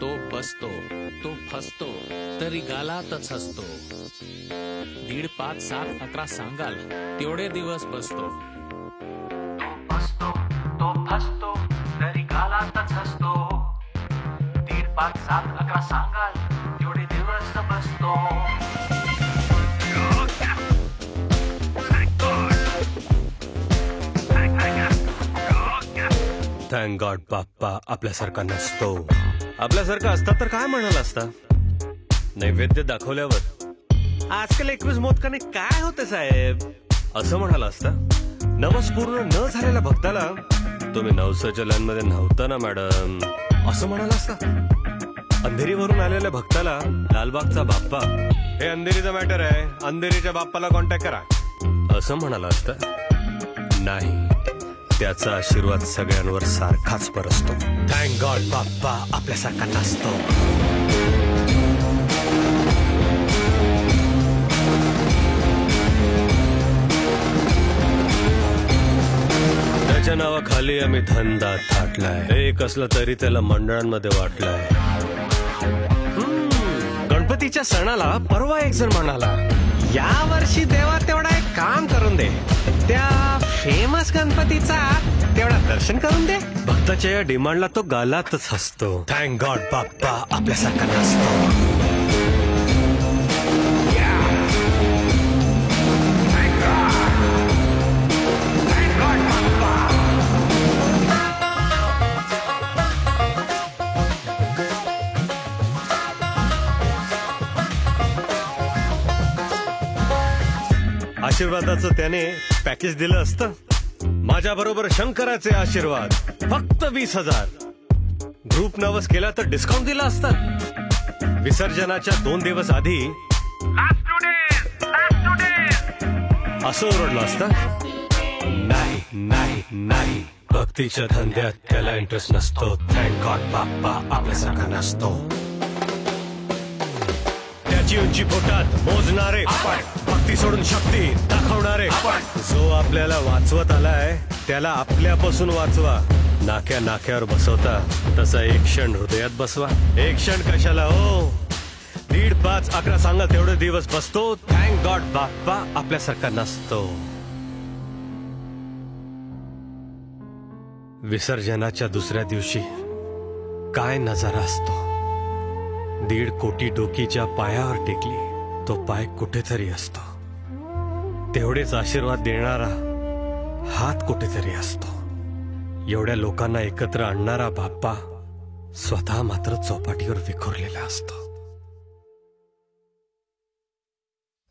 तो बसतो तो फसतो तरी गालातच हसतो. दीड पाच सात अकरा सांगाल तेवढे दिवस बसतो. तो बसतो तो फसतो तरी गालातच हसतो. दीड पाच सात अकरा सांगाल थँक गॉड बाप्पा आपल्यासारखा नसतो. आपल्यासारखा असता तर काय म्हणाला असता? नैवेद्य दाखवल्यावर. आजकाल एकवीस मोदकाने काय होते साहेब? असं म्हणाला असता? नवस पूर्ण न झालेल्या भक्ताला तुम्ही नवसाच्या नव्हता ना मॅडम. असं म्हणाला असता? अंधेरीवरून आलेल्या भक्ताला लालबागचा बाप्पा हे अंधेरीचं मॅटर आहे. अंधेरीच्या बाप्पाला कॉन्टॅक्ट करा. असं म्हणाला असता? नाही. त्याचा आशीर्वाद सगळ्यांवर सारखाच परसतो. थँक गॉड बाप्पा आपल्यासारखा नसतो. त्याच्या नावाखाली आम्ही धंदा थाटलाय. एक असलं तरी त्याला मंडळांमध्ये वाटलाय. गणपतीच्या सणाला परवा एक जण म्हणाला या वर्षी देवा तेवढा एक काम करून दे. फेमस गणपतीचा. तेवढा दर्शन करून दे. भक्ताच्या या डिमांडला तो गालातच हसतो. थँक गॉड बाप्पा आपल्यासारखा नसतो. आशीर्वादाचं त्याने पॅकेज दिलं असतं. माझ्या बरोबर शंकराचे आशीर्वाद फक्त वीस हजार. ग्रुप नवस केला तर डिस्काउंट दिला असतं. विसर्जनाच्या दोन दिवस आधी असं ओरडलं असतं. नाही नाही नाही. भक्तीच्या धंद्यात त्याला इंटरेस्ट नसतो. थँक गॉड बाप्पा आपल्यासारखा नसतो. त्याची उंची पोटात मोजणारे. भक्ती सोडून शक्ती दाखवणारे. जो आपल्याला वाचवत आलाय त्याला आपल्यापासून वाचवा. नाक्या नाक्यावर बसवता तसा एक क्षण हृदयात बसवा. एक क्षण कशाला हो? दीड पाच अकरा सांगा तेवढे दिवस बसतो. थँक गॉड बाप्पा आपल्यासारखा नसतो. विसर्जनाच्या दुसऱ्या दिवशी काय नजारा असतो? दीड कोटी डोकीच्या पायावर टेकली तो पाय कुठेतरी असतो. तेवढेच आशीर्वाद देणारा हात कुठेतरी असतो. एवढ्या लोकांना एकत्र आणणारा बाप्पा स्वतः मात्र चौपाटीवर विखुरलेला असतो.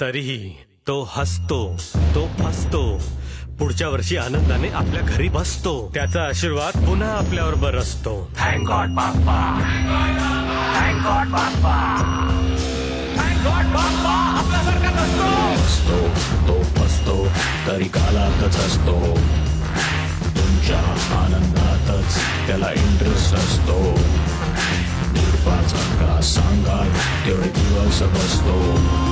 तरीही तो हसतो तो फसतो. पुढच्या वर्षी आनंदाने आपल्या घरी बसतो. त्याचा आशीर्वाद पुन्हा आपल्यावर बरसतो thank God Bappa thank God Bappa असतो तो फसतो तरी कालातच असतो तुमच्या आनंदातच त्याला इंटरेस्ट असतो निर्पाचा का सांगाल तेवढे दिवस बसतो